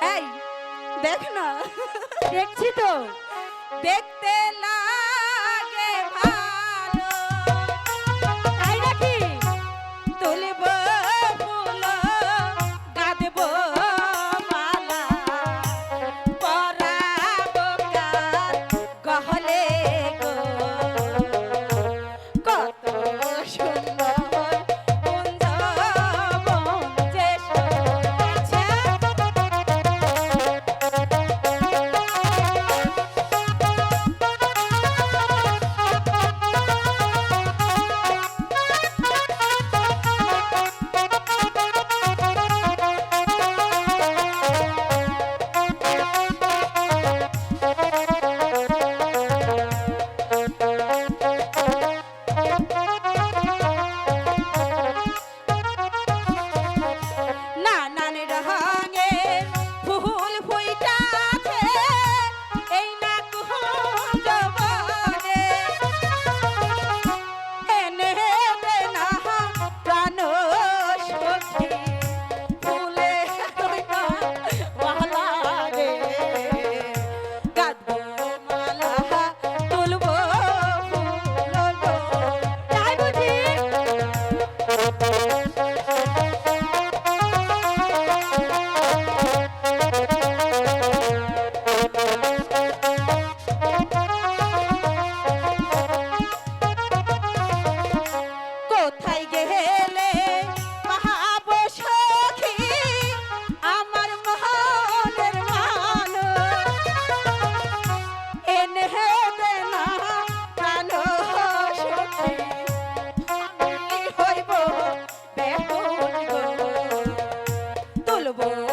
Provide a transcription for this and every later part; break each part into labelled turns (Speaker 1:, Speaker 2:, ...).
Speaker 1: এই দেখ না।
Speaker 2: দেখছি তো।
Speaker 1: দেখতে না Oh.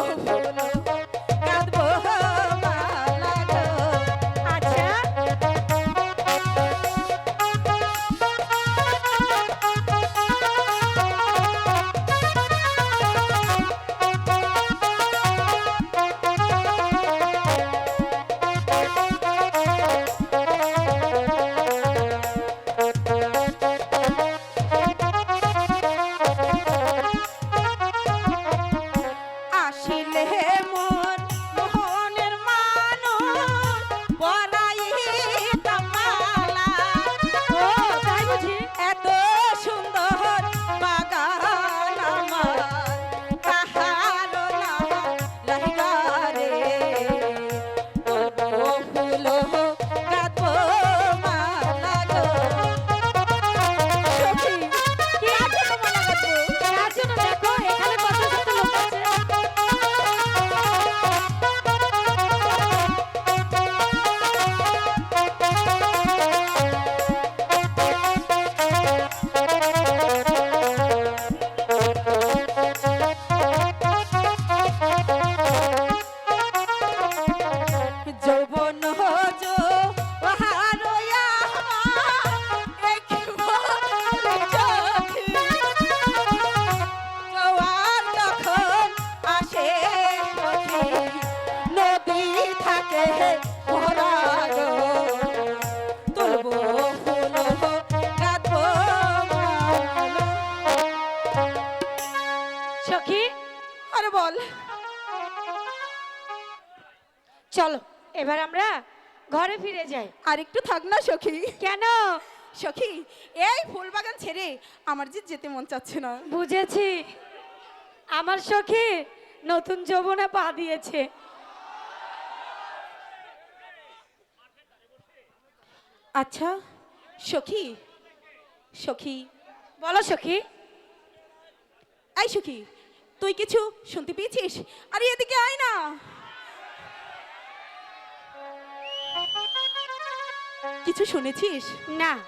Speaker 2: চলো এবার আমরা ঘরে ফিরে যাই।
Speaker 1: আর একটু থাক না সখি।
Speaker 2: কেন?
Speaker 1: সখি এই ফুল বাগান ছেড়ে আমার যে যেতে মন চাচ্ছে না।
Speaker 2: বুঝেছি। আমার সখি নতুন যৌবনে পা দিয়েছে।
Speaker 1: আচ্ছা সখি সখি।
Speaker 2: বলো সখি।
Speaker 1: এই সখি তুই কিছু শুনতে পেয়েছিস? আরে এদিকে আয় না। কিছু শুনেছিস?
Speaker 2: না।